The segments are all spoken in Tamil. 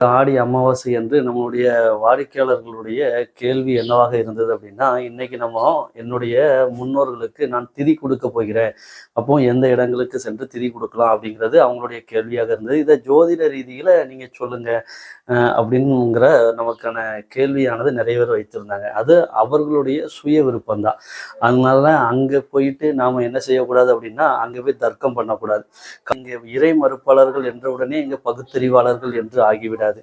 ஆடி அமாவாசை என்று நம்மளுடைய வாடிக்கையாளர்களுடைய கேள்வி என்னவாக இருந்தது அப்படின்னா இன்னைக்கு நம்ம என்னுடைய முன்னோர்களுக்கு நான் திதி கொடுக்க போகிறேன். அப்போ எந்த இடங்களுக்கு சென்று திதி கொடுக்கலாம் அப்படிங்கிறது அவங்களுடைய கேள்வியாக இருந்தது. இதை ஜோதிட ரீதியில நீங்க சொல்லுங்க. அப்படிங்கிற நமக்கான கேள்வியானது நிறைய பேர் வைத்திருந்தாங்க. அது அவர்களுடைய சுய விருப்பம் தான் அதனால அங்க போயிட்டு நாம என்ன செய்யக்கூடாது அப்படின்னா அங்க போய் தர்க்கம் பண்ணக்கூடாது. இங்கே இறை மறுப்பாளர்கள் என்ற உடனே இங்க பகுத்தறிவாளர்கள் என்று ஆகிவிடாது.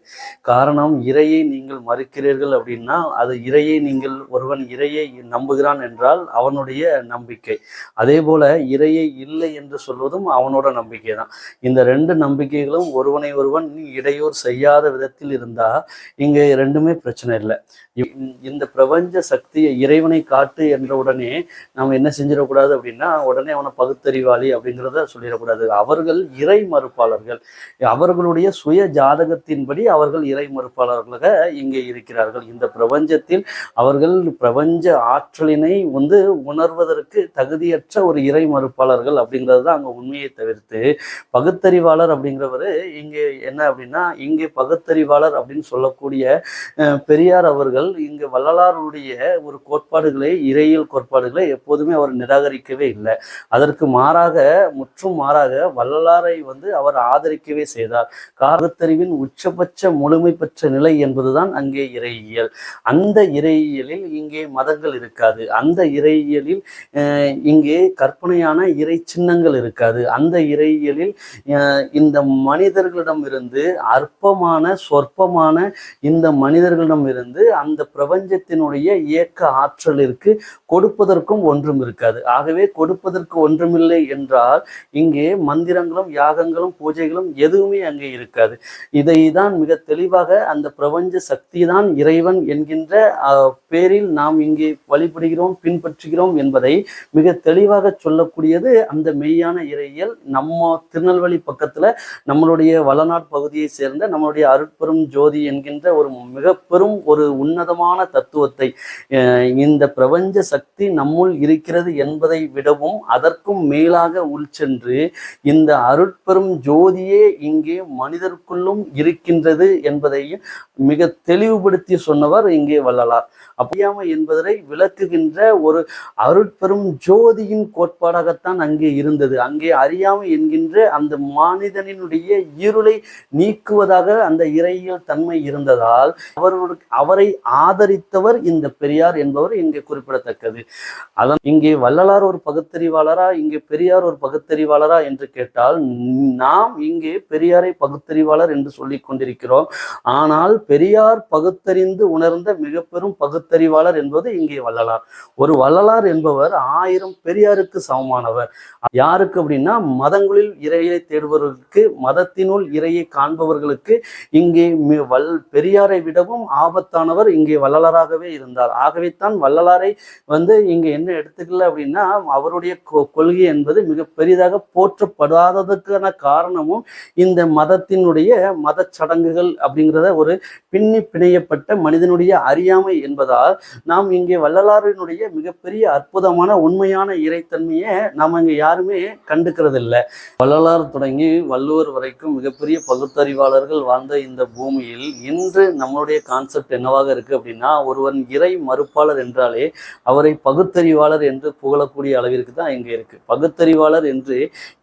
காரணம் இறையை நீங்கள் மறுக்கிறீர்கள் அப்படின்னா அது இறையை நீங்கள் ஒருவன் இறையை நம்புகிறான் என்றால் அவனுடைய நம்பிக்கை. அதே போல இறையை இல்லை என்று சொல்வதும் அவனோட நம்பிக்கை தான் இந்த ரெண்டு நம்பிக்கைகளும் ஒருவனை ஒருவன் இடையூறு செய்யாத விதத்தில் இடத்தில் இருந்தா இங்க ரெண்டுமே பிரச்சனை இல்லை. இந்த பிரபஞ்ச சக்தியை இறைவனை காட்டு என்ற உடனே நாம் என்ன செஞ்சிடக்கூடாது அப்படின்னா உடனே அவனை பகுத்தறிவாளி அப்படிங்கிறத சொல்லிடக்கூடாது. அவர்கள் இறை மறுப்பாளர்கள். அவர்களுடைய சுய ஜாதகத்தின்படி அவர்கள் இறை மறுப்பாளர்களாக இங்கே இருக்கிறார்கள். இந்த பிரபஞ்சத்தில் அவர்கள் பிரபஞ்ச ஆற்றலினை வந்து உணர்வதற்கு தகுதியற்ற ஒரு இறை மறுப்பாளர்கள் அப்படிங்கிறது தான் அங்கே உண்மையை தவிர்த்து பகுத்தறிவாளர் அப்படிங்கிறவர் இங்கே என்ன அப்படின்னா இங்கே பகுத்தறிவு பகுத்தறிவாளர் அப்படின்னு சொல்லக்கூடிய பெரியார் அவர்கள் இங்கு வள்ளலாருடைய ஒரு கோட்பாடுகளை இறையியல் கோட்பாடுகளை எப்போதுமே அவர் நிராகரிக்கவே இல்லை. அதற்கு மாறாக முற்றும் மாறாக வள்ளலாரை வந்து அவர் ஆதரிக்கவே செய்தார். காரத்தறிவின் உச்சபட்ச முழுமை பெற்ற நிலை என்பதுதான் அங்கே இறையியல். அந்த இறையியலில் இங்கே மதங்கள் இருக்காது. அந்த இறையியலில் அஹ், இங்கே கற்பனையான இறை சின்னங்கள் இருக்காது. அந்த இறையியலில் அஹ், இந்த மனிதர்களிடமிருந்து அற்பமான சொற்பமான இந்த மனிதர்களிடமிருந்து அந்த பிரபஞ்சத்தினுடைய இயக்க ஆற்றலிற்கு கொடுப்பதற்கும் ஒன்றும் இருக்காது. ஆகவே கொடுப்பதற்கு ஒன்றுமில்லை என்றால் இங்கே மந்திரங்களும் யாகங்களும் பூஜைகளும் எதுவுமே அங்கே இருக்காது. இதை தான் மிக தெளிவாக அந்த பிரபஞ்ச சக்தி தான் இறைவன் என்கின்ற பேரில் நாம் இங்கே வழிபடுகிறோம் பின்பற்றுகிறோம் என்பதை மிக தெளிவாக சொல்லக்கூடியது அந்த மெய்யான இறையியல். நம்ம திருநெல்வேலி பக்கத்துல நம்மளுடைய வளநாட் பகுதியை சேர்ந்த நம்மளுடைய மிகப்பெரும் ஜோதி என்கின்ற ஒரு மிக பெரும் ஒரு உன்னதமான தத்துவத்தை இந்த பிரபஞ்ச சக்தி நம்முள் இருக்கிறது என்பதை விடவும் அதற்கும் மேலாக உள்சென்று இந்த அருட்பெரும் ஜோதியே இங்கே மனிதருக்குள்ளும் இருக்கின்றது என்பதையும் மிக தெளிவுபடுத்தி சொன்னவர் இங்கே வள்ளலார். அப்படியாமை என்பதை விளக்குகின்ற ஒரு அருட்பெரும் ஜோதியின் கோட்பாடாகத்தான் அங்கே இருந்தது. அங்கே அறியாமை என்கின்ற அந்த மனிதனினுடைய இருளை நீக்குவதாக அந்த இறையியல் தன்மை இருந்ததால் அவர்களுக்கு அவரை ஆதரித்தவர் இந்த பெரியார் என்பவர் இங்கே குறிப்பிடத்தக்கது. அதன் இங்கே வள்ளலார் ஒரு பகுத்தறிவாளரா இங்கே பெரியார் ஒரு பகுத்தறிவாளரா என்று கேட்டால் நாம் இங்கே பெரியாரை பகுத்தறிவாளர் என்று சொல்லிக் கொண்டிருக்கிறோம். ஆனால் பெரியார் பகுத்தறிந்து உணர்ந்த மிக பெரும் பகுத்தறிவாளர் என்பது இங்கே வள்ளலார். ஒரு வள்ளலார் என்பவர் ஆயிரம் பெரியாருக்கு சமமானவர். யாருக்கு அப்படின்னா மதங்களில் இறையை தேடுபவர்களுக்கு மதத்தினுள் இறையை காண்பவர்களுக்கு இங்கே இங்கே வல் பெரியாரை விடவும் ஆபத்தானவர் இங்கே வள்ளலாராகவே இருந்தார். ஆகவே தான் வள்ளலாரை வந்து இங்க என்ன எடுத்துக்கல அப்படின்னா அவருடைய கொ- கொள்கை என்பது மிக பெரிதாக போற்றப்படாததுக்கான காரணமும் இந்த மதத்தினுடைய மத சடங்குகள் அப்படிங்கிறத ஒரு பின்னி பிணையப்பட்ட மனிதனுடைய அறியாமை என்பதால் நாம் இங்கே வள்ளலாரினுடைய மிகப்பெரிய அற்புதமான உண்மையான இறைத்தன்மையை நாம் இங்கே யாருமே கண்டுக்கிறது இல்லை வள்ளலார் தொடங்கி வள்ளுவர் வரைக்கும் மிகப்பெரிய பகுத்தறிவாளர்கள் வாழ்ந்த இந்த பூமியில் இன்று நம்மளுடைய கான்செப்ட் என்னவாக இருக்கு அப்படின்னா ஒருவன் இறை மறுப்பாளர் என்றாலே அவரை பகுத்தறிவாளர் என்று புகழக்கூடிய அளவிற்கு தான் இங்கே இருக்கு. பகுத்தறிவாளர் என்று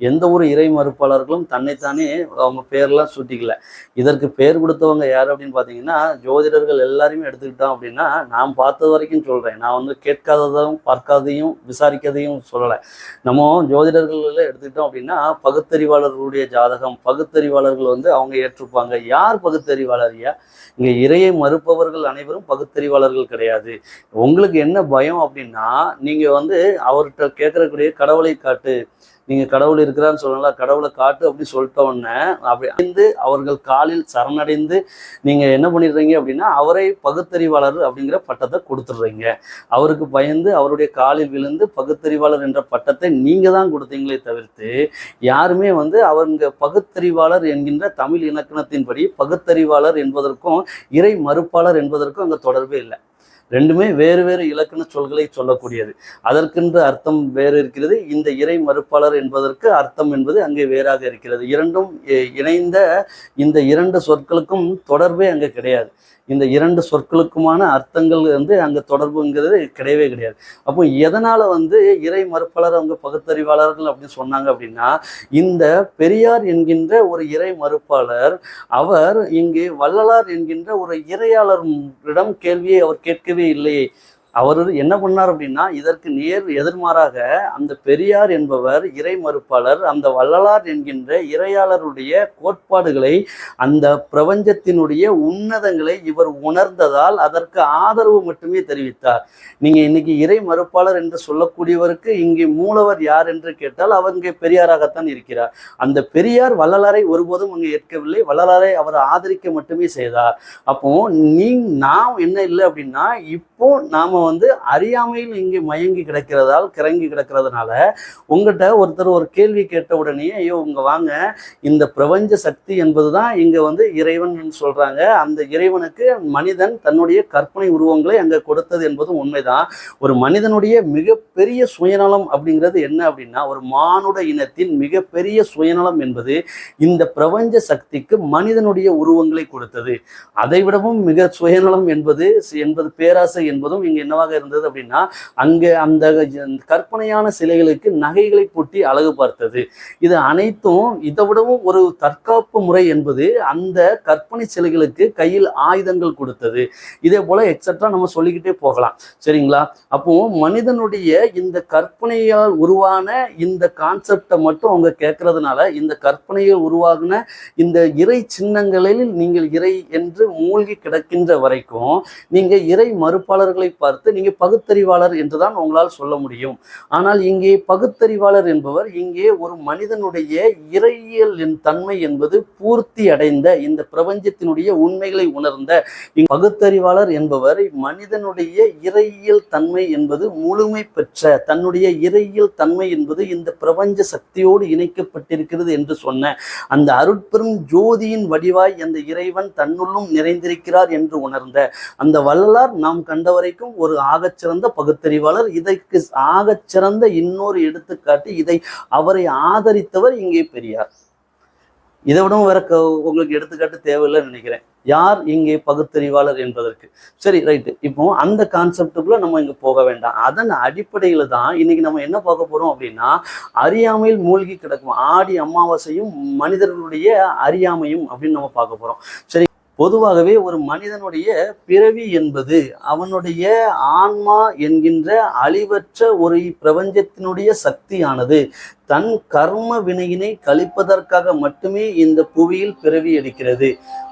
எந்த ஒரு இறை மறுப்பாளர்களும் தன்னைத்தானே அவங்க பேர்லாம் சூட்டிக்கல. இதற்கு பேர் கொடுத்தவங்க யார் அப்படின்னு பார்த்தீங்கன்னா ஜோதிடர்கள் எல்லாரையுமே எடுத்துக்கிட்டோம் அப்படின்னா நான் பார்த்தது வரைக்கும் சொல்றேன். நான் வந்து கேட்காததும் பார்க்காததையும் விசாரிக்காதையும் சொல்லலை. நம்ம ஜோதிடர்கள் எடுத்துக்கிட்டோம் அப்படின்னா பகுத்தறிவாளர்களுடைய ஜாதகம் பகுத்தறிவாளர்கள் வந்து அவங்க ஏற்றுப்பாங்க யார் பகு பகுத்தறிவாளர் ஐயா இங்க இறையை மறுப்பவர்கள் அனைவரும் பகுத்தறிவாளர்கள் கிடையாது. உங்களுக்கு என்ன பயம் அப்படின்னா நீங்க வந்து அவர்கிட்ட கேட்கறக்கூடிய கடவுளை காட்டு. நீங்க கடவுள் இருக்கிறான்னு சொல்லலாம் கடவுளை காட்டு அப்படி சொல்லிட்ட உடனே அப்படி அடைந்து அவர்கள் காலில் சரணடைந்து நீங்க என்ன பண்ணிடுறீங்க அப்படின்னா அவரை பகுத்தறிவாளர் அப்படிங்கிற பட்டத்தை கொடுத்துடுறீங்க. அவருக்கு பயந்து அவருடைய காலில் விழுந்து பகுத்தறிவாளர் என்ற பட்டத்தை நீங்க தான் கொடுத்தீங்களே தவிர்த்து யாருமே வந்து அவங்க பகுத்தறிவாளர் என்கின்ற தமிழ் இலக்கணத்தின்படி பகுத்தறிவாளர் என்பதற்கும் இறை மறுப்பாளர் என்பதற்கும் அங்க தொடர்பே இல்லை. ரெண்டுமே வேறு வேறு இலக்கண சொல்களை சொல்லக்கூடியது. அதற்கென்று அர்த்தம் வேறு இருக்கிறது. இந்த இறை மறுப்பாளர் என்பதற்கு அர்த்தம் என்பது அங்கே வேறாக இருக்கிறது. இரண்டும் இ- இணைந்த இந்த இரண்டு சொற்களுக்கும் தொடர்பே அங்கே கிடையாது. இந்த இரண்டு சொற்களுக்குமான அர்த்தங்கள் வந்து அங்கே தொடர்புங்கிறது கிடையவே கிடையாது. அப்போ எதனால் வந்து இறை மறுப்பாளர் அவங்க பகுத்தறிவாளர்கள் அப்படின்னு சொன்னாங்க அப்படின்னா இந்த பெரியார் என்கின்ற ஒரு இறை மறுப்பாளர் அவர் இங்கே வள்ளலார் என்கின்ற ஒரு இறையாளரிடம் கேள்வியை அவர் கேட்கவே இல்லையே. அவர் என்ன பண்ணார் அப்படின்னா இதற்கு நேர் எதிர்மாறாக அந்த பெரியார் என்பவர் இறை மறுப்பாளர் அந்த வள்ளலார் என்கின்ற இறையாளருடைய கோட்பாடுகளை அந்த பிரபஞ்சத்தினுடைய உன்னதங்களை இவர் உணர்ந்ததால் அதற்கு ஆதரவு மட்டுமே தெரிவித்தார். நீங்க இன்னைக்கு இறை மறுப்பாளர் என்று சொல்லக்கூடியவருக்கு இங்கே மூலவர் யார் என்று கேட்டால் அவர் இங்கே பெரியாராகத்தான் இருக்கிறார். அந்த பெரியார் வள்ளலாரை ஒருபோதும் அங்கே ஏற்கவில்லை. வள்ளலாரை அவர் ஆதரிக்க மட்டுமே செய்தார். அப்போ நீ நாம் என்ன இல்லை அப்படின்னா இப்போ நாம வந்து அறியாமையில் இங்கே மயங்கி கிடக்கிறதால் கிறங்கி கிடக்கிறதுனால உங்ககிட்ட ஒருத்தர் ஒரு கேள்வி கேட்ட உடனே ஐயோ உங்க வாங்க. இந்த பிரபஞ்ச சக்தி என்பதுதான் இங்க வந்து இறைவன் சொல்றாங்க. அந்த இறைவனுக்கு மனிதன் தன்னுடைய கற்பனை உருவங்களை அங்க கொடுத்தது என்பதும் உண்மைதான். ஒரு மனிதனுடைய மிகப்பெரிய சுயநலம் அப்படிங்கிறது என்ன அப்படின்னா ஒரு மானுட இனத்தின் மிகப்பெரிய சுயநலம் என்பது இந்த பிரபஞ்ச சக்திக்கு மனிதனுடைய உருவங்களை கொடுத்தது. அதை விடவும் மிக சுயநலம் என்பது என்பது பேராசை என்பதும் இங்க என்னவாக இருந்தது அப்படின்னா அங்கே அந்த கற்பனையான சிலைகளுக்கு நகைகளை பூட்டி அழகு பார்த்தது. இது அனைத்தும் இதை விடவும் ஒரு தற்காப்பு முறை என்பது அந்த கற்பனை சிலைகளுக்கு கையில் ஆயுதங்கள் கொடுத்தது. இதே போல எக்ஸட்ரா நம்ம சொல்லிக்கிட்டே போகலாம். சரிங்களா? அப்போ மனிதனுடைய இந்த கற்பனையால் உருவான இந்த கான்செப்டை மட்டும் அவங்க கேட்கறதுனால இந்த கற்பனையில் உருவாகின இந்த இறை சின்னங்களில் நீங்கள் இறை என்று மூழ்கி கிடக்கின்ற வரைக்கும் நீங்க இறை மறுப்பாளர்களை பார்த்து நீங்க பகுத்தறிவாளர் என்றுதான் உங்களால் சொல்ல முடியும். ஆனால் இங்கே பகுத்தறிவாளர் என்பவர் இங்கே ஒரு மனிதனுடைய இறையியல் தன்மை என்பது பூர்த்தி அடைந்த இந்த பிரபஞ்சத்தினுடைய உண்மைகளை உணர்ந்த பகுத்தறிவாளர் என்பவர் மனிதனுடைய இறையியல் தன்மை என்பது முழுமை பெற்ற தன்னுடைய இறையியல் தன்மை என்பது இந்த பிரபஞ்ச சக்தியோடு இணைக்கப்பட்டிருக்கிறது என்று சொன்ன அந்த அருட்பெரும் ஜோதியின் வடிவாய் அந்த இறைவன் தன்னுள்ளும் நிறைந்திருக்கிறார் என்று உணர்ந்த அந்த வள்ளலார் நாம் கண்ட வரைக்கும் ஒரு ஆகச்சிறந்த பகுத்தறிவாளர் இதற்கு ஆகச்சிறந்த இன்னொரு எடுத்துக்காட்டு இதை அவரை ஆதரித்தவர் இங்கே பெரியார். இதை விடவும் வேற உங்களுக்கு எடுத்துக்காட்டு தேவையில்லைன்னு நினைக்கிறேன். யார் இங்கே பகுத்தறிவாளர் என்பதற்கு? சரி ரைட்டு. இப்போ அந்த கான்செப்டுக்குள்ள நம்ம இங்க போக வேண்டாம். அதன் அடிப்படையில தான் இன்னைக்கு நம்ம என்ன பார்க்க போறோம் அப்படின்னா அறியாமையில் மூழ்கி கிடக்கும் ஆடி அமாவாசையும் மனிதர்களுடைய அறியாமையும் அப்படின்னு நம்ம பார்க்க போறோம். சரி பொதுவாகவே ஒரு மனிதனுடைய பிறவி என்பது அவனுடைய ஆன்மா என்கின்ற அழிவற்ற ஒரு பிரபஞ்சத்தினுடைய சக்தியானது. தன் கர்ம வினையினை கழிப்பதற்காக மட்டுமே இந்த புவியில் பிறவி எடுக்கிறது.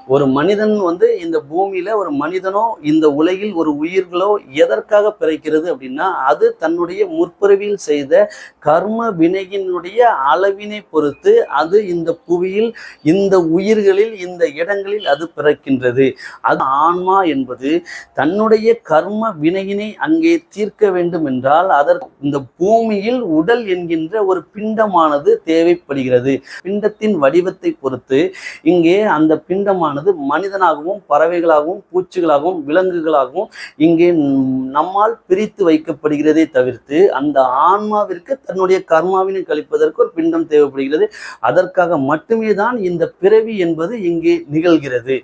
ஒரு மனிதன் வந்து இந்த பூமியில ஒரு மனிதனோ இந்த உலகில் ஒரு உயிர்களோ எதற்காக பிறக்கிறது அப்படின்னா அது தன்னுடைய முற்பிறவியில் செய்த கர்ம வினையினுடைய அளவினை பொறுத்து அது இந்த புவியில் இந்த உயிர்களில் இந்த இடங்களில் அது பிறக்கின்றது. அது ஆன்மா என்பது தன்னுடைய கர்ம வினையினை அங்கே தீர்க்க வேண்டும் என்றால் அதற்கு இந்த பூமியில் உடல் என்கின்ற ஒரு பிண்டமானது தேவைப்படுகிறது. பிண்டத்தின் வடிவத்தை பொறுத்து இங்கே அந்த பிண்டமானது மனிதனாகவும் பறவைகளாகவும் பூச்சிகளாகவும் விலங்குகளாகவும் இங்கே நம்- நம்மால் பிரித்து வைக்கப்படுகிறதே தவிர்த்து அந்த ஆன்மாவிற்கு தன்னுடைய கர்மாவினை கழிப்பதற்கு ஒரு பிண்டம் தேவைப்படுகிறது. அதற்காக மட்டுமே தான் இந்த பிறவி என்பது இங்கே நிகழ்கிறது.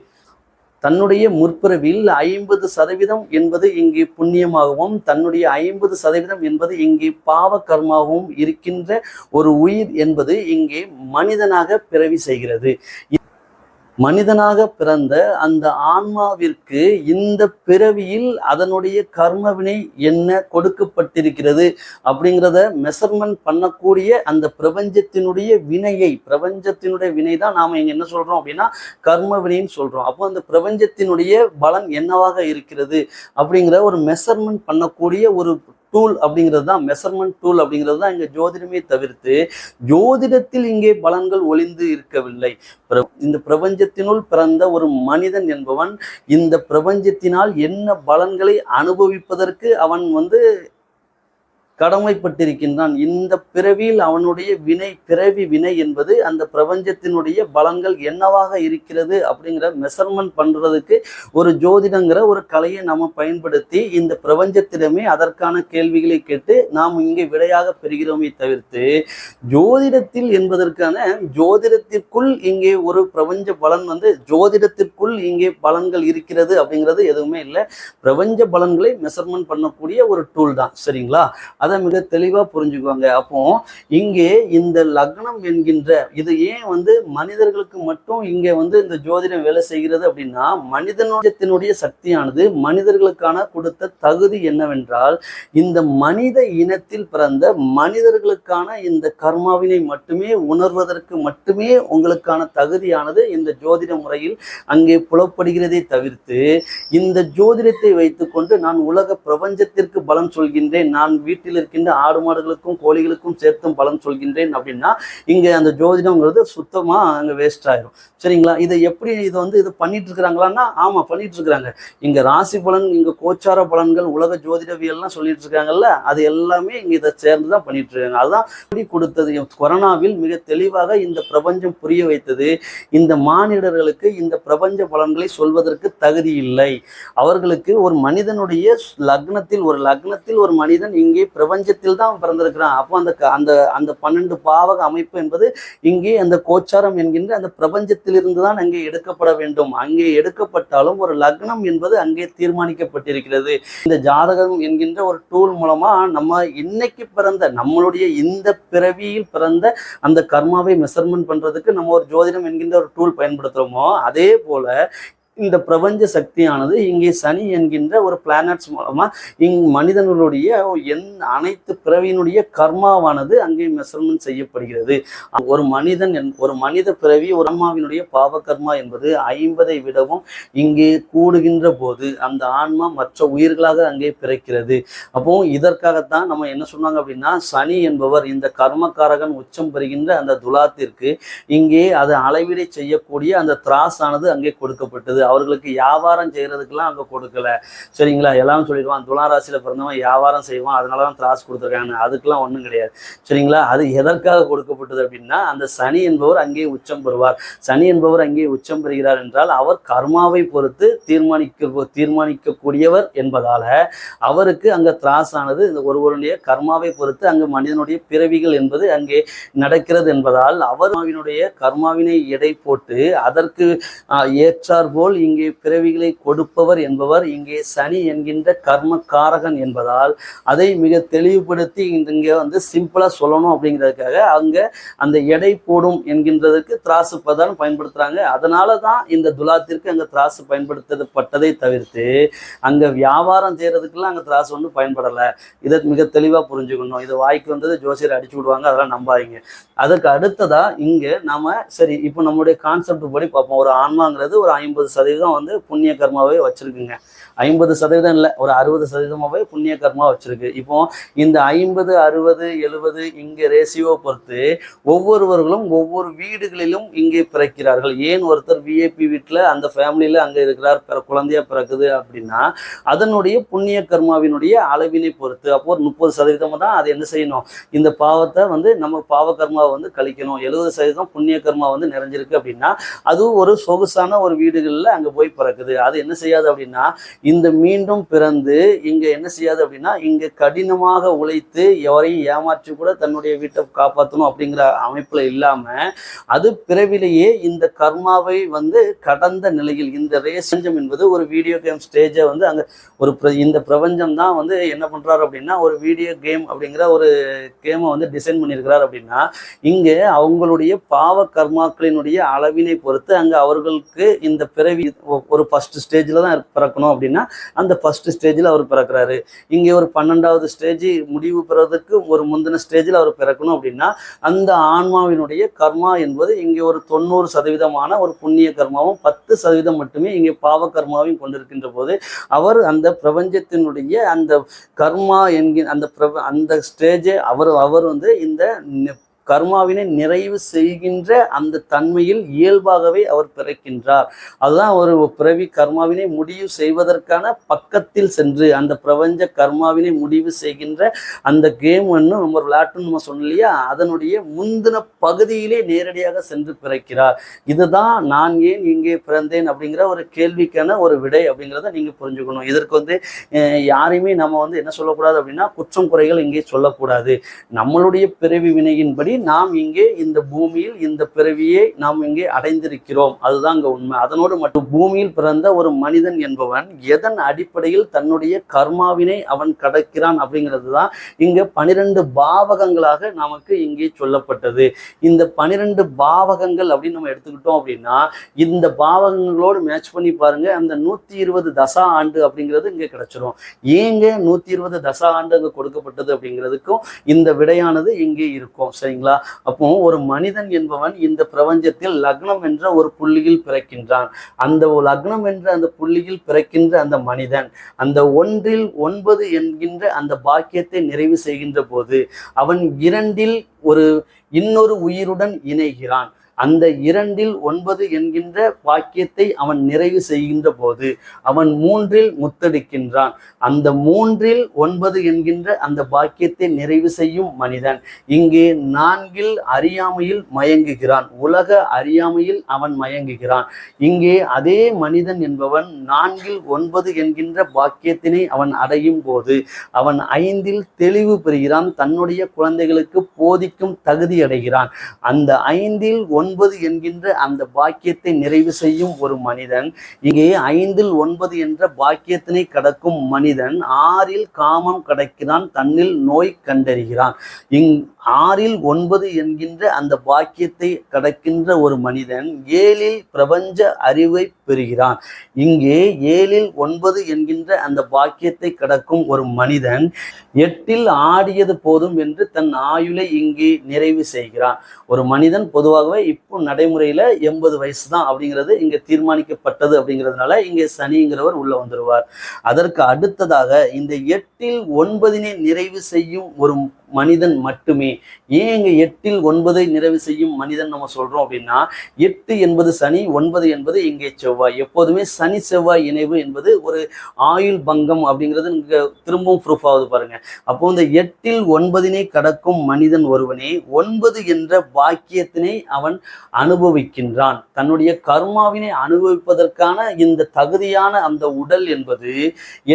தன்னுடைய முற்பிறவியில் ஐம்பது சதவீதம் என்பது இங்கே புண்ணியமாகவும் தன்னுடைய ஐம்பது சதவீதம் என்பது இங்கே பாவ கர்மாவும் இருக்கின்ற ஒரு உயிர் என்பது இங்கே மனிதனாக பிறவி செய்கிறது. மனிதனாக பிறந்த அந்த ஆன்மாவிற்கு இந்த பிறவியில் அதனுடைய கர்மவினை என்ன கொடுக்கப்பட்டிருக்கிறது அப்படிங்கிறத மெசர்மெண்ட் பண்ணக்கூடிய அந்த பிரபஞ்சத்தினுடைய வினையை பிரபஞ்சத்தினுடைய வினை தான் நாம் இங்கே என்ன சொல்கிறோம் அப்படின்னா கர்ம வினைன்னு சொல்றோம். அப்போ அந்த பிரபஞ்சத்தினுடைய பலன் என்னவாக இருக்கிறது அப்படிங்கிற ஒரு மெசர்மெண்ட் பண்ணக்கூடிய ஒரு டூல் அப்படிங்கிறது தான் மெஷர்மெண்ட் டூல் அப்படிங்கிறது தான் இங்கே ஜோதிடமே தவிர்த்து ஜோதிடத்தில் இங்கே பலன்கள் ஒளிந்து இருக்கவில்லை. இந்த பிரபஞ்சத்தினுள் பிறந்த ஒரு மனிதன் என்பவன் இந்த பிரபஞ்சத்தினால் என்ன பலன்களை அனுபவிப்பதற்கு அவன் வந்து கடமைப்பட்டிருக்கின்றான். இந்த பிறவியில் அவனுடைய வினை பிறவி வினை என்பது அந்த பிரபஞ்சத்தினுடைய பலன்கள் என்னவாக இருக்கிறது அப்படிங்கிற மெஷர்மெண்ட் பண்றதுக்கு ஒரு ஜோதிடங்கிற ஒரு கலையை நாம பயன்படுத்தி இந்த பிரபஞ்சத்திடமே அதற்கான கேள்விகளை கேட்டு நாம் இங்கே விடையாக பெறுகிறோமே தவிர்த்து ஜோதிடத்தில் என்பதற்கான ஜோதிடத்திற்குள் இங்கே ஒரு பிரபஞ்ச பலன் வந்து ஜோதிடத்திற்குள் இங்கே பலன்கள் இருக்கிறது அப்படிங்கிறது எதுவுமே இல்லை. பிரபஞ்ச பலன்களை மெஷர்மெண்ட் பண்ணக்கூடிய ஒரு டூல் தான். சரிங்களா? அதை மிக தெளிவா புரிஞ்சுக்குவாங்க. அப்போ இங்கே இந்த லக்னம் என்கின்ற இது ஏன் வந்து மனிதர்களுக்கு மட்டும் இங்கே வந்து இந்த ஜோதிடம் வேலை செய்கிறது அப்படின்னா மனிதனுடைய சக்தியானது மனிதர்களுக்கான கொடுத்த தகுதி என்னவென்றால் இந்த மனித இனத்தில் பிறந்த மனிதர்களுக்கான இந்த கர்மாவினை மட்டுமே உணர்வதற்கு மட்டுமே உங்களுக்கான தகுதியானது இந்த ஜோதிட முறையில் அங்கே புலப்படுகிறதே தவிர்த்து இந்த ஜோதிடத்தை வைத்துக்கொண்டு நான் உலக பிரபஞ்சத்திற்கு பலன் சொல்கின்றேன். நான் வீட்டில் இருக்கின்ற ஆடு மாடுகளுக்கும் கோழிகளுக்கும் சேர்த்தும் பலன் சொல்கின்றேன் அப்படின்னா இங்க அந்த ஜோதிடம்ங்கிறது சுத்தமா அங்க வேஸ்ட் ஆயிரும். சரிங்களா? இதை எப்படி இது வந்து இது பண்ணிட்டு இருக்கிறாங்களான்னா ஆமா பண்ணிட்டு இருக்கிறாங்க இங்க ராசி பலன் இங்க கோச்சார பலன்கள் உலக ஜோதிடவியல்லாம் சொல்லிட்டு இருக்காங்கல்ல அது எல்லாமே இங்க இதை சேர்ந்து தான் பண்ணிட்டு இருக்காங்க அதுதான் இப்படி கொடுத்தது. கொரோனாவில் மிக தெளிவாக இந்த பிரபஞ்சம் புரிய வைத்தது. இந்த மானிடர்களுக்கு இந்த பிரபஞ்ச பலன்களை சொல்வதற்கு தகுதி இல்லை. அவர்களுக்கு ஒரு மனிதனுடைய லக்னத்தில் ஒரு லக்னத்தில் ஒரு மனிதன் இங்கே பிரபஞ்சத்தில் தான் பிறந்திருக்கிறான். அப்போ அந்த க- அந்த அந்த பன்னெண்டு பாவக அமைப்பு என்பது இங்கே அந்த கோச்சாரம் என்கின்ற அந்த பிரபஞ்சத்திலிருந்து தான் அங்கே எடுக்கப்பட வேண்டும். அங்கே எடுக்கப்பட்டாலும் ஒரு லக்னம் என்பது அங்கே தீர்மானிக்கப்பட்டிருக்கிறது. இந்த ஜாதகம் என்கின்ற ஒரு டூல் மூலமா நம்ம இன்னைக்கு பிறந்த நம்மளுடைய இந்த பிறவியில் பிறந்த அந்த கர்மாவை மெஷர்மெண்ட் பண்றதுக்கு நம்ம ஒரு ஜோதிடம் என்கின்ற ஒரு டூல் பயன்படுத்துறோமோ அதே போல இந்த பிரபஞ்ச சக்தியானது இங்கே சனி என்கின்ற ஒரு பிளானட்ஸ் மூலமாக இங் மனிதர்களுடைய என் அனைத்து பிறவியினுடைய கர்மாவானது அங்கே மெஷர்மெண்ட் செய்யப்படுகிறது. ஒரு மனிதன் என்- ஒரு மனித பிறவி ஒரு அம்மாவினுடைய பாவ கர்மா என்பது ஐம்பதை விடவும் இங்கே கூடுகின்ற போது அந்த ஆன்மா மற்ற உயிர்களாக அங்கே பிறக்கிறது. அப்போ இதற்காகத்தான் நம்ம என்ன சொன்னாங்க அப்படின்னா சனி என்பவர் இந்த கர்மக்காரகன் உச்சம் பெறுகின்ற அந்த துலாத்திற்கு இங்கே அதை அளவீடை செய்யக்கூடிய அந்த திராஸ் ஆனது அங்கே கொடுக்கப்பட்டது. அவர்களுக்கு வியாபாரம் செய்கிறதுக்கெல்லாம் அங்கே கொடுக்கல. சரிங்களா? எல்லாம் சொல்லிடுவான் துணாராசியில் பிறந்தவன் வியாபாரம் செய்வான் அதனால தான் திராஸ் கொடுத்துருக்காங்க அதுக்கெல்லாம் ஒன்றும் கிடையாது. சரிங்களா? அது எதற்காக கொடுக்கப்பட்டது அப்படின்னா அந்த சனி என்பவர் அங்கே உச்சம் பெறுவார். சனி என்பவர் அங்கே உச்சம் பெறுகிறார் என்றால் அவர் கர்மாவை பொறுத்து தீர்மானிக்க தீர்மானிக்கக்கூடியவர் என்பதால் அவருக்கு அங்கே திராஸ் ஆனது இந்த ஒருவருடைய கர்மாவை பொறுத்து அங்கு மனிதனுடைய பிறவிகள் என்பது அங்கே நடக்கிறது என்பதால் அவர் கர்மாவினுடைய கர்மாவினை எடை போட்டு அதற்கு ஏற்றாற்போல் இங்கே பிறவிகளை கொடுப்பவர் என்பவர் இங்கே சனி என்கின்ற கர்மக்காரகன் என்பதால் அதை மிக தெளிவுபடுத்தி இங்கே வந்து சிம்பிளா சொல்லணும் அப்படிங்கிறதுக்காக அங்க அந்த எடை போடும் என்கின்றதற்கு திராசு பதான் பயன்படுத்துறாங்க. அதனால தான் இந்த துலாத்திற்கு அங்க திராசு பயன்படுத்தப்பட்டதை தவிர்த்து அங்க வியாபாரம் செய்கிறதுக்கெல்லாம் அங்க திராசு ஒன்றும் பயன்படலை. இதை மிக தெளிவா புரிஞ்சுக்கணும். இது வாய்க்கு வந்தது ஜோசியர் அடிச்சு விடுவாங்க அதெல்லாம் நம்பாதீங்க. அதுக்கு அடுத்ததா இங்க நம்ம சரி இப்போ நம்முடைய கான்செப்ட் படி பார்ப்போம். ஒரு ஆன்மாங்கிறது ஒரு ஐம்பது சதவீதம் வந்து புண்ணிய கர்மாவே வச்சுருக்குங்க. ஐம்பது சதவீதம் இல்லை ஒரு அறுபது சதவீதமாவே புண்ணிய கர்மா வச்சிருக்கு. இப்போ இந்த ஐம்பது அறுபது எழுபது இங்க ரேசியோ பொறுத்து ஒவ்வொருவர்களும் ஒவ்வொரு வீடுகளிலும் இங்கே பிறக்கிறார்கள். ஏன் ஒருத்தர் விஐபி வீட்டில் அந்த ஃபேமிலியில் அங்கே இருக்கிறார் பிற குழந்தையா பிறக்குது அப்படின்னா அதனுடைய புண்ணிய கர்மாவினுடைய அளவினை பொறுத்து அப்போ ஒரு முப்பது சதவீதம் தான் அது என்ன செய்யணும்? இந்த பாவத்தை வந்து நம்ம பாவ கர்மாவை வந்து கழிக்கணும். எழுபது சதவீதம் புண்ணிய கர்மா வந்து நிறைஞ்சிருக்கு அப்படின்னா அதுவும் ஒரு சொகுசான ஒரு வீடுகளில் அங்கே போய் பிறக்குது. அது என்ன செய்யாது அப்படின்னா இந்த மீண்டும் பிறந்து இங்க என்ன செய்யாது அப்படின்னா இங்க கடினமாக உழைத்து எவரையும் ஏமாற்றி கூட தன்னுடைய வீட்டை காப்பாற்றணும் அப்படிங்கிற அமைப்புல இல்லாம அது பிறவிலேயே இந்த கர்மாவை வந்து கடந்த நிலையில் இந்த ரேசஞ்சம் என்பது ஒரு வீடியோ கேம் ஸ்டேஜை வந்து அங்க ஒரு பிர- இந்த பிரபஞ்சம் தான் வந்து என்ன பண்றாரு அப்படின்னா ஒரு வீடியோ கேம் அப்படிங்கிற ஒரு கேமை வந்து டிசைன் பண்ணியிருக்கிறார் அப்படின்னா இங்கே அவங்களுடைய பாவ கர்மாக்களினுடைய அளவினை பொறுத்து அங்க அவர்களுக்கு இந்த பிறவி ஒரு ஃபர்ஸ்ட் ஸ்டேஜில் தான் பிறக்கணும் அப்படின்னா அந்த ஃபர்ஸ்ட் ஸ்டேஜில் அவர் பிறக்கிறாரு. இங்கே ஒரு பன்னெண்டாவது ஸ்டேஜ் முடிவு பெறதுக்கு ஒரு முந்தின ஸ்டேஜில் அவர் பிறக்கணும் அப்படின்னா அந்த ஆன்மாவினுடைய கர்மா என்பது இங்கே ஒரு தொண்ணூறு சதவீதமான ஒரு புண்ணிய கர்மாவும் பத்து சதவீதம் மட்டுமே இங்கே பாவ கர்மாவையும் கொண்டிருக்கின்ற போது அவர் அந்த பிரபஞ்சத்தினுடைய அந்த கர்மா என்கிற அந்த பிரப அந்த ஸ்டேஜை அவர் அவர் வந்து இந்த கர்மாவினை நிறைவு செய்கின்ற அந்த தன்மையில் இயல்பாகவே அவர் பிறக்கின்றார். அதுதான் ஒரு பிறவி கர்மாவினை முடிவு செய்வதற்கான பக்கத்தில் சென்று அந்த பிரபஞ்ச கர்மாவினை முடிவு செய்கின்ற அந்த கேம் ஒன்று நம்ம விளையாட்டுன்னு நம்ம சொன்னோம் இல்லையா? அதனுடைய முந்தின பகுதியிலே நேரடியாக சென்று பிறக்கிறார். இதுதான் நான் ஏன் இங்கே பிறந்தேன் அப்படிங்கிற ஒரு கேள்விக்கான ஒரு விடை அப்படிங்கிறத நீங்க புரிஞ்சுக்கணும். இதற்கு வந்து யாரையுமே நம்ம வந்து என்ன சொல்லக்கூடாது அப்படின்னா குற்றம் குறைகள் இங்கே சொல்லக்கூடாது. நம்மளுடைய பிறவி வினையின்படி நாம் இங்கே இந்த பூமியில் இந்த பிறவியை நாம் இங்கே அடைந்திருக்கிறோம். அதுதான் அங்க உண்மை. அதனோடு மட்டும் பூமியில் பிறந்த ஒரு மனிதன் என்பவன் எதன் அடிப்படையில் தன்னுடைய கர்மாவினை அவன் கடக்கிறான் அப்படிங்கிறது தான் இங்க பனிரெண்டு பாவகங்களாக நமக்கு இங்கே சொல்லப்பட்டது. இந்த பனிரெண்டு பாவகங்கள் அப்படின்னு நம்ம எடுத்துக்கிட்டோம் அப்படின்னா இந்த பாவகங்களோடு மேட்ச் பண்ணி பாருங்க அந்த நூத்தி இருபது தசா ஆண்டு அப்படிங்கிறது இங்க கிடைச்சிரும். ஏங்க நூத்தி இருபது தசா ஆண்டு அங்க கொடுக்கப்பட்டது அப்படிங்கிறதுக்கும் இந்த விடையானது இங்கே இருக்கும். சரிங்களா? அப்போ ஒரு மனிதன் என்பவன் இந்த பிரபஞ்சத்தில் லக்னம் என்ற ஒரு புள்ளியில் பிறக்கின்றான். அந்த லக்னம் என்ற அந்த புள்ளியில் பிறக்கின்ற அந்த மனிதன் அந்த ஒன்றில் ஒன்பது என்கின்ற அந்த பாக்கியத்தை நிறைவு செய்கின்ற போது அவன் இரண்டில் ஒரு இன்னொரு உயிருடன் இணைகிறான். அந்த இரண்டில் ஒன்பது என்கின்ற வாக்கியத்தை அவன் நிறைவு செய்கின்ற போது அவன் மூன்றில் முத்தெடுக்கின்றான் அந்த மூன்றில் ஒன்பது என்கின்ற அந்த பாக்கியத்தை நிறைவு செய்யும் மனிதன் இங்கே நான்கில் அறியாமையில் மயங்குகிறான். உலக அறியாமையில் அவன் மயங்குகிறான். இங்கே அதே மனிதன் என்பவன் நான்கில் ஒன்பது என்கின்ற பாக்கியத்தினை அவன் அடையும் போது அவன் ஐந்தில் தெளிவு பெறுகிறான். தன்னுடைய குழந்தைகளுக்கு போதிக்கும் தகுதி அடைகிறான். அந்த ஐந்தில் ஒன் ஒன்பது என்கின்ற அந்த பாக்கியத்தை நிறைவு செய்யும் ஒரு மனிதன் இங்கே ஐந்தில் ஒன்பது என்ற பாக்கியத்தினை கடக்கும் மனிதன் ஆறில் காமம் கடக்கிறான் தன்னில் நோய் கண்டறிகிறான். இங் ஆறில் ஒன்பது என்கின்ற அந்த பாக்கியத்தை கடக்கின்ற ஒரு மனிதன் ஏழில் பிரபஞ்ச அறிவை பெறுகிறான். இங்கே ஏழில் ஒன்பது என்கின்ற அந்த பாக்கியத்தை கடக்கும் ஒரு மனிதன் எட்டில் ஆடியது போதும் என்று தன் ஆயுளை இங்கே நிறைவு செய்கிறான். ஒரு மனிதன் பொதுவாகவே இப்போ நடைமுறையில எண்பது வயசு தான் அப்படிங்கிறது இங்க தீர்மானிக்கப்பட்டது அப்படிங்கிறதுனால இங்கே சனிங்கிறவர் உள்ள வந்துருவார். அதற்கு அடுத்ததாக இந்த எட்டில் ஒன்பதினை நிறைவு செய்யும் ஒரு மனிதன் மட்டுமே. ஏன் இங்க எட்டில் ஒன்பதை நிறைவு செய்யும் மனிதன் நம்ம சொல்றோம் அப்படின்னா எட்டு என்பது சனி ஒன்பது என்பது இங்கே செவ்வாய். எப்போதுமே சனி செவ்வாய் இணைவு என்பது ஒரு ஆயுள் பங்கம் அப்படிங்கிறது திரும்பவும் ப்ரூஃப் ஆகுது பாருங்க. அப்போ இந்த எட்டில் ஒன்பதினை கடக்கும் மனிதன் ஒருவனே ஒன்பது என்ற பாக்கியத்தினை அவன் அனுபவிக்கின்றான். தன்னுடைய கர்மாவினை அனுபவிப்பதற்கான இந்த தகுதியான அந்த உடல் என்பது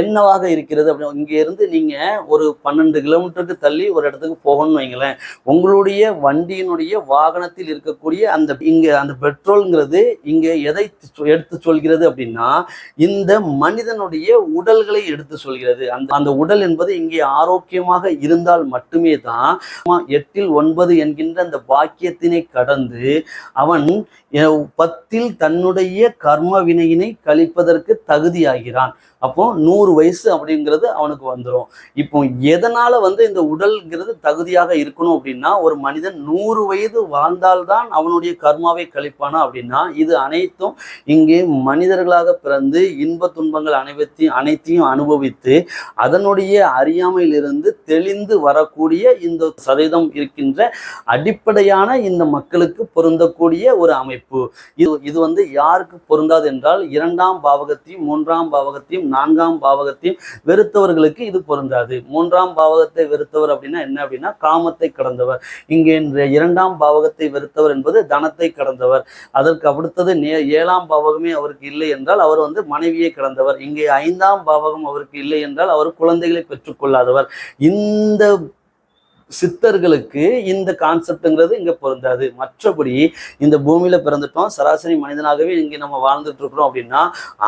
என்னவாக இருக்கிறது அப்படி இங்க இருந்து நீங்க ஒரு பன்னெண்டு கிலோமீட்டருக்கு தள்ளி ஒரு ஒரு இடத்துக்கு போகணும்னு வைங்களேன் உங்களுடைய வண்டியினுடைய வாகனத்தில் இருக்கக்கூடிய அந்த இங்க அந்த பெட்ரோல்ங்கிறது இங்க எதை எடுத்து சொல்கிறது அப்படின்னா இந்த மனிதனுடைய உடல்களை எடுத்து சொல்கிறது. அந்த அந்த உடல் என்பது இங்கே ஆரோக்கியமாக இருந்தால் மட்டுமே தான் எட்டில் ஒன்பது என்கின்ற அந்த பாக்கியத்தினை கடந்து அவன் பத்தில் தன்னுடைய கர்ம வினையினை கழிப்பதற்கு தகுதியாகிறான். அப்போ நூறு வயசு அப்படிங்கிறது அவனுக்கு வந்துடும் இப்போ எதனால வந்து இந்த உடல்ங்கிறது தகுதியாக இருக்கணும் அப்படின்னா ஒரு மனிதன் நூறு வயது வாழ்ந்தால்தான் அவனுடைய கர்மாவை கழிப்பானா அப்படின்னா இது அனைத்தும் இங்கே மனிதர்களாக பிறந்து இன்ப துன்பங்கள் அனைத்தையும் அனைத்தையும் அனுபவித்து அதனுடைய அறியாமையிலிருந்து தெளிந்து வரக்கூடிய இந்த சதவீதம் இருக்கின்ற அடிப்படையான இந்த மக்களுக்கு பொருந்தக்கூடிய ஒரு அமைப்பு. இது இது வந்து யாருக்கு பொருந்தாது என்றால் இரண்டாம் பாவகத்தையும் மூன்றாம் பாவகத்தையும் நான்காம் பாவகத்தையும் வெறுத்தவர்களுக்கு இது பொருந்தாது. மூன்றாம் பாவகத்தை வெறுத்தவர் அப்படின்னா என்ன அப்படின்னா காமத்தை கடந்தவர். இங்கே இரண்டாம் பாவகத்தை வெறுத்தவர் என்பது தனத்தை கடந்தவர். அதற்கு அடுத்தது நே ஏழாம் பாவகமே அவருக்கு இல்லை என்றால் அவர் வந்து மனைவியை கடந்தவர். இங்கே ஐந்தாம் பாவகம் அவருக்கு இல்லை என்றால் அவர் குழந்தைகளை பெற்றுக்கொள்ளாதவர். இந்த சித்தர்களுக்கு இந்த கான்செப்ட்ங்கிறது இங்க பொருந்தாது. மற்றபடி இந்த பூமியில பிறந்துட்டோம் சராசரி மனிதனாகவே இங்க நம்ம வாழ்ந்துட்டு இருக்கிறோம் அப்படின்னா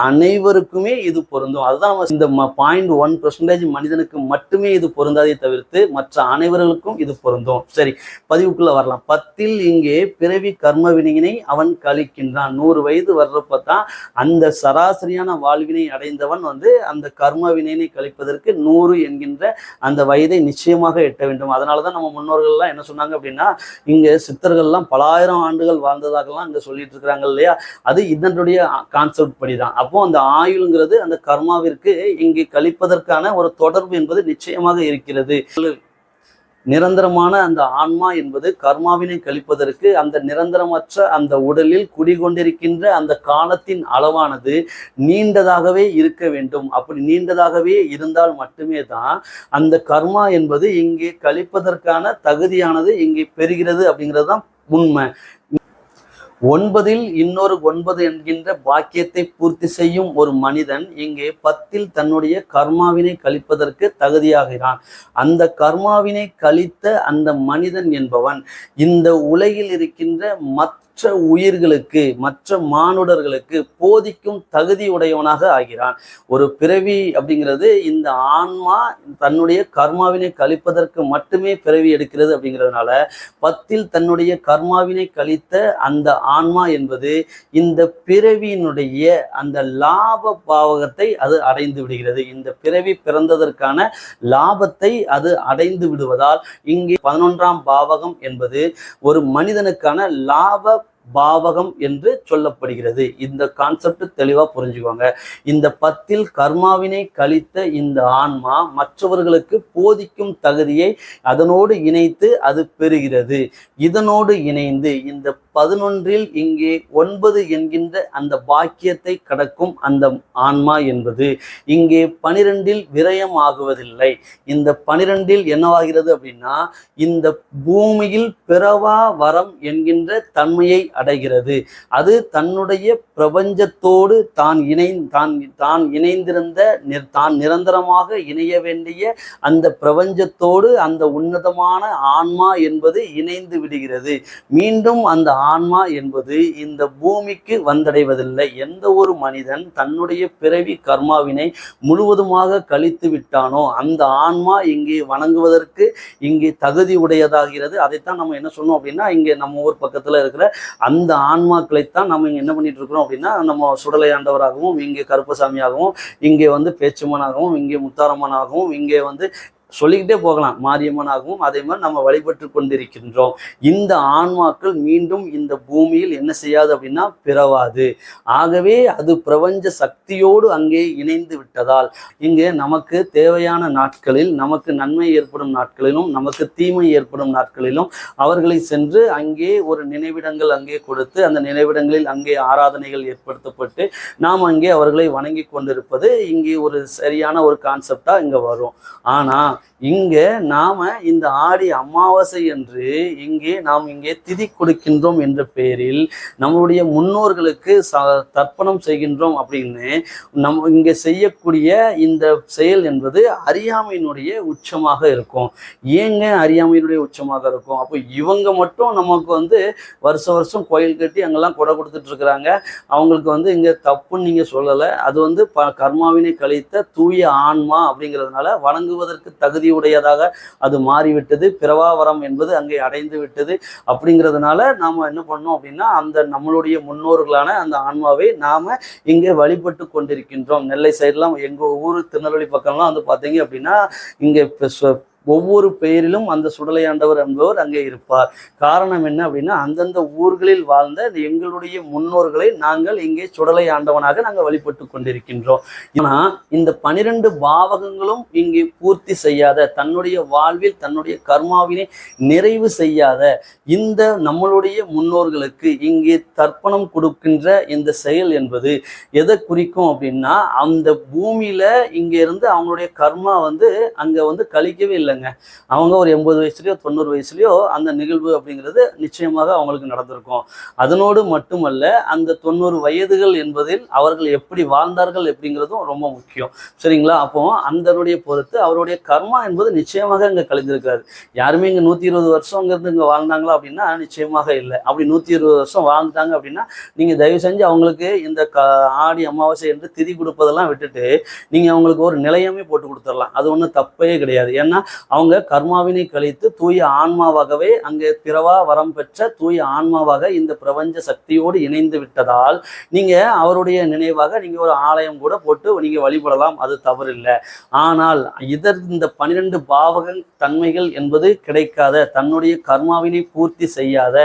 அனைவருக்குமே இது பொருந்தும். அதுதான் நம்ம இந்த பாயிண்ட் ஒன் பர்சன்டேஜ் மனிதனுக்கு மட்டுமே இது பொருந்தாதே தவிர்த்து மற்ற அனைவர்களுக்கும் இது பொருந்தும். சரி பதிவுக்குள்ள வரலாம். பத்தில் இங்கே பிறவி கர்ம வினையினை அவன் கழிக்கின்றான். நூறு வயது வர்றப்ப தான் அந்த சராசரியான வாழ்வினை அடைந்தவன் வந்து அந்த கர்ம வினையினை கழிப்பதற்கு நூறு என்கின்ற அந்த வயதை நிச்சயமாக எட்ட வேண்டும். அதனால தான் நம்ம முன்னோர்கள்லாம் என்ன சொன்னாங்க அப்படின்னா இங்க சித்தர்கள்லாம் பலாயிரம் ஆண்டுகள் வாழ்ந்ததாகலாம் இங்க சொல்லிட்டு இருக்கிறாங்க இல்லையா? அது இதனுடைய கான்செப்ட் படிதான். அப்போ அந்த ஆயுள்ங்கிறது அந்த கர்மாவிற்கு இங்கு கழிப்பதற்கான ஒரு தொடர்பு என்பது நிச்சயமாக இருக்கிறது. நிரந்தரமான அந்த ஆன்மா என்பது கர்மாவினை கழிப்பதற்கு அந்த நிரந்தரமற்ற அந்த உடலில் குடிகொண்டிருக்கின்ற அந்த காலத்தின் அளவானது நீண்டதாகவே இருக்க வேண்டும். அப்படி நீண்டதாகவே இருந்தால் மட்டுமே தான் அந்த கர்மா என்பது இங்கே கழிப்பதற்கான தகுதியானது இங்கே பெறுகிறது அப்படிங்கிறது தான் உண்மை. ஒன்பதில் இன்னொரு ஒன்பது என்கின்ற பாக்கியத்தை பூர்த்தி செய்யும் ஒரு மனிதன் இங்கே பத்தில் தன்னுடைய கர்மாவினை கழிப்பதற்கு தகுதியாகிறான். அந்த கர்மாவினை கழித்த அந்த மனிதன் என்பவன் இந்த உலகில் இருக்கின்ற மற்ற மற்ற உயிர்களுக்கு மற்ற மானுடர்களுக்கு போதிக்கும் தகுதி உடையவனாக ஆகிறான். ஒரு பிறவி அப்படிங்கிறது இந்த ஆன்மா தன்னுடைய கர்மாவினை கழிப்பதற்கு மட்டுமே பிறவி எடுக்கிறது அப்படிங்கிறதுனால பத்தில் தன்னுடைய கர்மாவினை கழித்த அந்த ஆன்மா என்பது இந்த பிறவியினுடைய அந்த லாப பாவகத்தை அது அடைந்து விடுகிறது. இந்த பிறவி பிறந்ததற்கான லாபத்தை அது அடைந்து விடுவதால் இங்கே பதினொன்றாம் பாவகம் என்பது ஒரு மனிதனுக்கான லாப பாவகம் என்று சொல்லப்படுகிறது. இந்த கான்செப்ட் தெளிவாக புரிஞ்சுக்கோங்க. இந்த பத்தில் கர்மாவினை கழித்த இந்த ஆன்மா மற்றவர்களுக்கு போதிக்கும் தகுதியை அதனோடு இணைத்து அது பெறுகிறது. இதனோடு இணைந்து இந்த பதினொன்றில் இங்கே ஒன்பது என்கின்ற அந்த பாக்கியத்தை கடக்கும் அந்த ஆன்மா என்பது இங்கே பனிரெண்டில் விரயம் ஆகுவதில்லை இந்த பனிரெண்டில் என்னவாகிறது அப்படின்னா இந்த பூமியில் பிறவா வரம் என்கின்ற தன்மையை அடைகிறது. அது தன்னுடைய பிரபஞ்சத்தோடு தான் இணை தான் தான் இணைந்திருந்த தான் நிரந்தரமாக இணைய வேண்டிய அந்த பிரபஞ்சத்தோடு அந்த உன்னதமான ஆன்மா என்பது இணைந்து விடுகிறது. மீண்டும் அந்த ஆன்மா என்பது இந்த பூமிக்கு வந்தடைவதில்லை. எந்த ஒரு மனிதன் தன்னுடைய பிறவி கர்மாவினை முழுவதுமாக கழித்து விட்டானோ அந்த ஆன்மா இங்கே வணங்குவதற்கு இங்கே தகுதி உடையதாகிறது. அதைத்தான் நம்ம என்ன சொன்னோம் அப்படின்னா இங்கே நம்ம ஊர் பக்கத்துல இருக்கிற அந்த ஆன்மாக்களைத்தான் நம்ம இங்கே என்ன பண்ணிட்டு இருக்கிறோம் அப்படின்னா நம்ம சுடலை ஆண்டவராகவும் இங்கே கருப்பசாமியாகவும் இங்கே வந்து பேச்சுமனாகவும் இங்கே முத்தாரம்மனாகவும் இங்கே வந்து சொல்லிக்கிட்டே போகலாம். மாரியம்மனாகவும் அதே மாதிரி நம்ம வழிபட்டு கொண்டிருக்கின்றோம். இந்த ஆன்மாக்கள் மீண்டும் இந்த பூமியில் என்ன செய்யாது அப்படின்னா பிறவாது. ஆகவே அது பிரபஞ்ச சக்தியோடு அங்கே இணைந்து விட்டதால் இங்கே நமக்கு தேவையான நாட்களில் நமக்கு நன்மை ஏற்படும் நாட்களிலும் நமக்கு தீமை ஏற்படும் நாட்களிலும் அவர்களை சென்று அங்கே ஒரு நினைவிடங்கள் அங்கே கொடுத்து அந்த நினைவிடங்களில் அங்கே ஆராதனைகள் ஏற்படுத்தப்பட்டு நாம் அங்கே அவர்களை வணங்கி கொண்டிருப்பது இங்கே ஒரு சரியான ஒரு கான்செப்டா இங்க வரும். ஆனா இங்க நாம இந்த ஆடி அமாவாசை என்று இங்கே நாம் இங்கே திதி கொடுக்கின்றோம் என்ற பெயரில் நம்மளுடைய முன்னோர்களுக்கு ச தர்ப்பணம் செய்கின்றோம் அப்படின்னு நம்ம இங்க செய்யக்கூடிய இந்த செயல் என்பது அறியாமையினுடைய உச்சமாக இருக்கும். ஏங்க அறியாமையினுடைய உச்சமாக இருக்கும்? அப்போ இவங்க மட்டும் நமக்கு வந்து வருஷம் வருஷம் கோயில் கட்டி அங்கெல்லாம் கொடை கொடுத்துட்டு இருக்கிறாங்க. அவங்களுக்கு வந்து இங்க தப்புன்னு நீங்க சொல்லலை. அது வந்து ப கர்மாவினை கழித்த தூய ஆன்மா அப்படிங்கிறதுனால வணங்குவதற்கு தகுதியுடையதாக அது மாறிவிட்டது. பிறவாவரம் என்பது அங்கே அடைந்து விட்டது. அப்படிங்கிறதுனால நாம என்ன பண்ணோம் அப்படின்னா அந்த நம்மளுடைய முன்னோர்களான அந்த ஆன்மாவை நாம இங்கே வழிபட்டு கொண்டிருக்கின்றோம். நெல்லை சைட்லாம் எங்க ஊர் திருநெல்வேலி பக்கம்லாம் வந்து பார்த்தீங்க அப்படின்னா இங்கே ஒவ்வொரு பெயரிலும் அந்த சுடலையாண்டவர் என்பவர் அங்கே இருப்பார். காரணம் என்ன அப்படின்னா அந்தந்த ஊர்களில் வாழ்ந்த எங்களுடைய முன்னோர்களை நாங்கள் இங்கே சுடலை ஆண்டவனாக நாங்கள் வழிபட்டு கொண்டிருக்கின்றோம். ஏன்னா இந்த பனிரெண்டு பாவகங்களும் இங்கே பூர்த்தி செய்யாத தன்னுடைய வாழ்வில் தன்னுடைய கர்மாவினை நிறைவு செய்யாத இந்த நம்மளுடைய முன்னோர்களுக்கு இங்கே தர்ப்பணம் கொடுக்கின்ற இந்த செயல் என்பது எதை குறிக்கும் அப்படின்னா அந்த பூமியில இங்க இருந்து அவங்களுடைய கர்மா வந்து அங்க வந்து கழிக்கவே இல்லை இல்லைங்க. அவங்க ஒரு எண்பது வயசுலயோ தொண்ணூறு வயசுலயோ அந்த நிகழ்வு அப்படிங்கிறது நிச்சயமாக அவங்களுக்கு நடந்திருக்கும். அதனோடு மட்டுமல்ல அந்த தொண்ணூறு வயதுகள் என்பதில் அவர்கள் எப்படி வாழ்ந்தார்கள் அப்படிங்கிறதும் ரொம்ப முக்கியம். சரிங்களா? அப்போ அந்தனுடைய பொறுத்து அவருடைய கர்மா என்பது நிச்சயமாக இங்கே கழிந்திருக்காரு. யாருமே இங்க நூத்தி இருபது வருஷம் இங்கே இங்க வாழ்ந்தாங்களா அப்படின்னா நிச்சயமாக இல்லை. அப்படி நூத்தி இருபது வருஷம் வாழ்ந்துட்டாங்க அப்படின்னா நீங்க தயவு செஞ்சு அவங்களுக்கு இந்த க ஆடி அமாவாசை என்று திதி கொடுப்பதெல்லாம் விட்டுட்டு நீங்க அவங்களுக்கு ஒரு நிலையமே போட்டு கொடுத்துடலாம். அது ஒன்றும் தப்பே கிடையாது. ஏன்னா அவங்க கர்மாவினை கழித்து தூய ஆன்மாவாகவே அங்கே பிறவா வரம் பெற்ற தூய ஆன்மாவாக இந்த பிரபஞ்ச சக்தியோடு இணைந்து விட்டதால் நீங்க அவருடைய நினைவாக நீங்க ஒரு ஆலயம் கூட போட்டு நீங்க வழிபடலாம். அது தவறில்லை. ஆனால் இதர் இந்த பன்னிரெண்டு பாவக தன்மைகள் என்பது கிடைக்காத தன்னுடைய கர்மாவினை பூர்த்தி செய்யாத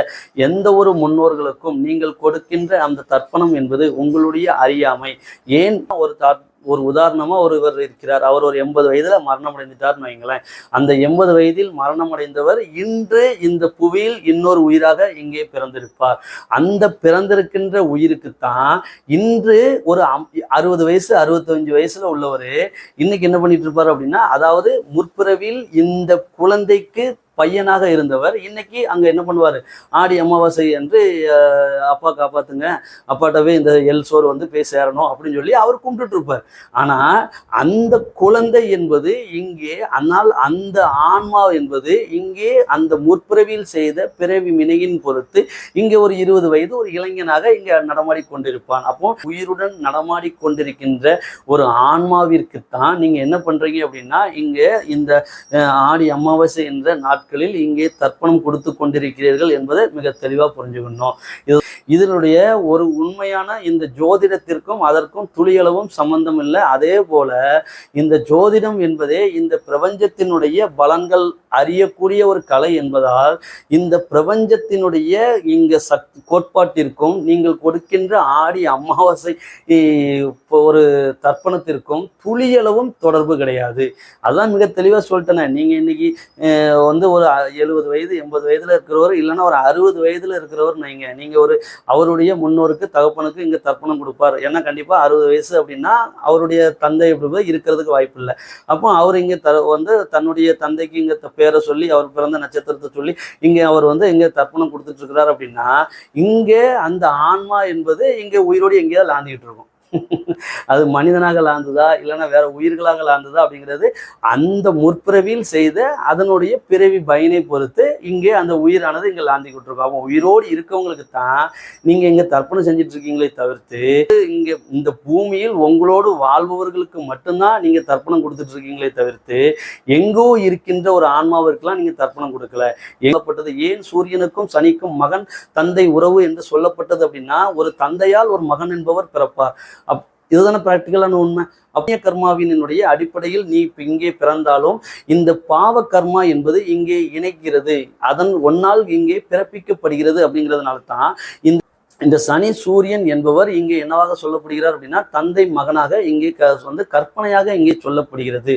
எந்த ஒரு முன்னோர்களுக்கும் நீங்கள் கொடுக்கின்ற அந்த தர்ப்பணம் என்பது உங்களுடைய அறியாமை. ஏன் ஒரு தர் ஒரு உதாரணமா ஒருவர் இருக்கிறார். அவர் ஒரு எண்பது வயதுல மரணம் அடைந்துட்டார்னு வைங்களேன் அந்த எண்பது வயதில் மரணம் அடைந்தவர் இன்று இந்த புவியில் இன்னொரு உயிராக இங்கே பிறந்திருப்பார். அந்த பிறந்திருக்கின்ற உயிருக்குத்தான் இன்று ஒரு அம்- அறுபது வயசு அறுபத்தஞ்சு வயசுல உள்ளவர் இன்னைக்கு என்ன பண்ணிட்டு இருப்பார் அப்படின்னா அதாவது முற்பிறவியில் இந்த குழந்தைக்கு பையனாக இருந்தவர். இன்னைக்கு அங்க என்ன பண்ணுவார்? ஆடி அமாவாசை என்று அப்பா காப்பாத்துங்க அப்பாட்டவே இந்த எல் சோறு வந்து போய் சேரணும் அப்படின்னு சொல்லி அவர் கும்பிட்டுட்டு இருப்பார். ஆனா அந்த குழந்தை என்பது இங்கே ஆனால் அந்த ஆன்மா என்பது இங்கே அந்த முற்பிறவியில் செய்த பிறவி வினையின் பொறுத்து இங்கே ஒரு இருபது வயது ஒரு இளைஞனாக இங்கே நடமாடி கொண்டிருப்பான். அப்போ உயிருடன் நடமாடி கொண்டிருக்கின்ற ஒரு ஆன்மாவிற்குத்தான் நீங்க என்ன பண்றீங்க அப்படின்னா இங்கே இந்த ஆடி அமாவாசை என்ற நாட்கள் நாட்களில் இங்கே தர்ப்பணம் கொடுத்து கொண்டிருக்கிறீர்கள் என்பதை மிக தெளிவாக புரிஞ்சுக்கணும். இது இதனுடைய ஒரு உண்மையான இந்த ஜோதிடத்திற்கும் அதற்கும் துளியளவும் சம்பந்தம் இல்லை. அதே போல இந்த ஜோதிடம் என்பதே இந்த பிரபஞ்சத்தினுடைய பலன்கள் அறியக்கூடிய ஒரு கலை என்பதால் இந்த பிரபஞ்சத்தினுடைய இங்க சக் கோட்பாட்டிற்கும் நீங்கள் கொடுக்கின்ற ஆடி அமாவாசை ஒரு தர்ப்பணத்திற்கும் துளியளவும் தொடர்பு கிடையாது. அதான் மிக தெளிவாக சொல்லிட்டேனே. நீங்கள் இன்னைக்கு வந்து ஒரு எழுபது வயது எண்பது வயதுல இருக்கிறவர் இல்லைன்னா ஒரு அறுபது வயதுல இருக்கிறவர் நீங்க நீங்க ஒரு அவருடைய முன்னோருக்கு தகப்பனுக்கு இங்க தர்ப்பணம் கொடுப்பார். ஏன்னா கண்டிப்பா அறுபது வயசு அப்படின்னா அவருடைய தந்தை அப்படி இருக்கிறதுக்கு வாய்ப்பு இல்லை. அப்போ அவர் இங்க த வந்து தன்னுடைய தந்தைக்கு இங்க பேரை சொல்லி அவர் பிறந்த நட்சத்திரத்தை சொல்லி இங்க அவர் வந்து இங்க தர்ப்பணம் கொடுத்துட்டு இருக்கிறார் அப்படின்னா இங்கே அந்த ஆன்மா என்பது இங்க உயிரோடு எங்கேயாவது லாந்திக்கிட்டு இருக்கும். அது மனிதனாக லாந்துதா இல்லைன்னா வேற உயிர்களாக லாந்துதா அப்படிங்கிறது அந்த முற்பிறவியில் செய்த அதனுடைய பிறவி பயனை பொறுத்து இங்கே அந்த உயிரானது இங்கே லாந்தி கொடுத்துருக்கோம் அவங்க உயிரோடு இருக்கவங்களுக்கு தான் நீங்க இங்க தர்ப்பணம் செஞ்சுட்டு இருக்கீங்களே தவிர்த்து இங்க இந்த பூமியில் உங்களோடு வாழ்பவர்களுக்கு மட்டும்தான் நீங்க தர்ப்பணம் கொடுத்துட்டு இருக்கீங்களே தவிர்த்து எங்கோ இருக்கின்ற ஒரு ஆன்மாவிற்கெல்லாம் நீங்க தர்ப்பணம் கொடுக்கல. ஏகப்பட்டது ஏன் சூரியனுக்கும் சனிக்கும் மகன் தந்தை உறவு என்று சொல்லப்பட்டது அப்படின்னா ஒரு தந்தையால் ஒரு மகன் என்பவர் பிறப்பார். இதுதானே ப்ராக்டிக்கலான உண்மை. அப்பிய கர்மாவினுடைய அடிப்படையில் நீ இப்ப இங்கே பிறந்தாலும் இந்த பாவ கர்மா என்பது இங்கே இணைக்கிறது அதன் ஒன்னால் இங்கே பிறப்பிக்கப்படுகிறது அப்படிங்கிறதுனால தான் இந்த இந்த சனி சூரியன் என்பவர் இங்கே என்னவாக சொல்லப்படுகிறார் அப்படின்னா தந்தை மகனாக இங்கே வந்து கற்பனையாக இங்கே சொல்லப்படுகிறது.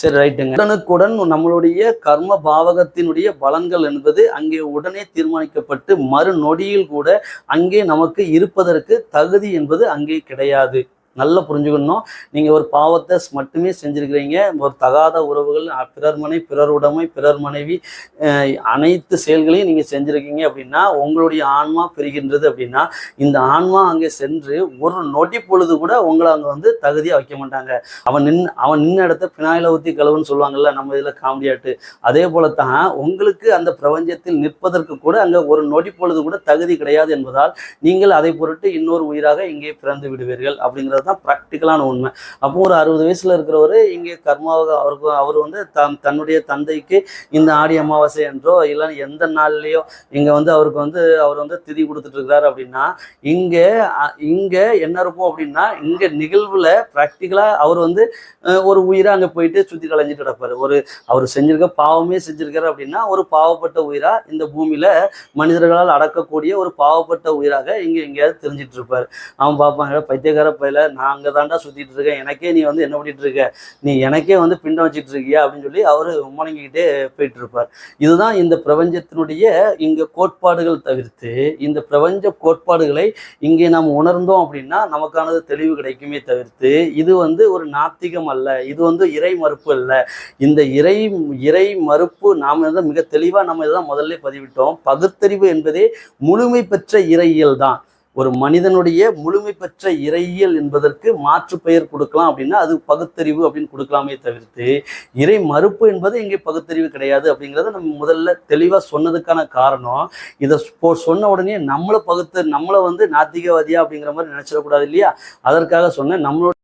சரி ரைட்டுங்க உடனுக்குடன் நம்மளுடைய கர்ம பாவகத்தினுடைய பலன்கள் என்பது அங்கே உடனே தீர்மானிக்கப்பட்டு மறு நொடியில் கூட அங்கே நமக்கு இருப்பதற்கு தகுதி என்பது அங்கே கிடையாது. நல்லா புரிஞ்சுக்கணும். நீங்கள் ஒரு பாவத்தை மட்டுமே செஞ்சுருக்கிறீங்க. ஒரு தகாத உறவுகள் பிறர் மனை பிறர் உடைமை பிறர் மனைவி அனைத்து செயல்களையும் நீங்கள் செஞ்சுருக்கீங்க அப்படின்னா உங்களுடைய ஆன்மா பெறுகின்றது அப்படின்னா இந்த ஆன்மா அங்கே சென்று ஒரு நொடி பொழுது கூட உங்களை அங்கே வந்து தகுதியாக வைக்க மாட்டாங்க. அவன் நின் அவன் நின்ன இடத்த பினாயில ஊற்றி கழுவுன்னு சொல்லுவாங்கல்ல நம்ம இதில் காமெடியாட்டு அதே போல தான் உங்களுக்கு அந்த பிரபஞ்சத்தில் நிற்பதற்கு கூட அங்கே ஒரு நொடி பொழுது கூட தகுதி கிடையாது என்பதால் நீங்கள் அதை பொருட்டு இன்னொரு உயிராக இங்கே பிறந்து விடுவீர்கள் அப்படிங்கிறது தான் ப்ராக்டிக்கலான உண்மை. அப்போ ஒரு அறுபது வயசில் இருக்கிறவர் இங்கே கர்மாவாக அவருக்கு அவர் வந்து தன் தன்னுடைய தந்தைக்கு இந்த ஆடி அமாவாசை என்றோ இல்லைன்னா எந்த நாள்லையோ இங்கே வந்து அவருக்கு வந்து அவர் வந்து திதி கொடுத்துட்ருக்கிறாரு அப்படின்னா இங்கே இங்கே என்ன இருக்கும் அப்படின்னா இங்கே நிகழ்வில் ப்ராக்டிக்கலாக அவர் வந்து ஒரு உயிராக அங்கே போயிட்டு சுற்றி கலைஞ்சிட்டு கிடப்பார். ஒரு அவர் செஞ்சிருக்க பாவமே செஞ்சிருக்காரு அப்படின்னா ஒரு பாவப்பட்ட உயிராக இந்த பூமியில் மனிதர்களால் அடக்கக்கூடிய ஒரு பாவப்பட்ட உயிராக இங்கே எங்கேயாவது தெரிஞ்சிட்டு இருப்பார். அவன் பார்ப்பாங்க பைத்தியக்கார பயில நான் அங்கே தாண்டா சுற்றிட்டு இருக்கேன். எனக்கே நீ வந்து என்ன பண்ணிட்டு இருக்க? நீ எனக்கே வந்து பிண்டம் வச்சிட்டு இருக்கியா? அப்படின்னு சொல்லி அவர் முணங்கிக்கிட்டே போயிட்டு இருப்பார். இதுதான் இந்த பிரபஞ்சத்தினுடைய இங்கே கோட்பாடுகள் தவிர்த்து இந்த பிரபஞ்ச கோட்பாடுகளை இங்கே நாம் உணர்ந்தோம் அப்படின்னா நமக்கானது தெளிவு கிடைக்குமே தவிர்த்து இது வந்து ஒரு நாத்திகம் அல்ல. இது வந்து இறை மறுப்பு அல்ல. இந்த இறை இறை மறுப்பு நாம் மிக தெளிவாக நம்ம இதுதான் முதல்ல பதிவிட்டோம். பகுத்தறிவு என்பதே முழுமை பெற்ற இறையியல் தான். ஒரு மனிதனுடைய முழுமை பெற்ற இறையியல் என்பதற்கு மாற்று பெயர் கொடுக்கலாம் அப்படின்னா அது பகுத்தறிவு அப்படின்னு கொடுக்கலாமே தவிர்த்து இறை மறுப்பு என்பது இங்கே பகுத்தறிவு கிடையாது அப்படிங்கிறத நம்ம முதல்ல தெளிவாக சொன்னதுக்கான காரணம். இதை சொன்ன உடனே நம்மளை பகுத்து நம்மளை வந்து நாத்திகவாதியா அப்படிங்கிற மாதிரி நினைச்சிடக்கூடாது இல்லையா? அதற்காக சொன்னேன் நம்மளோட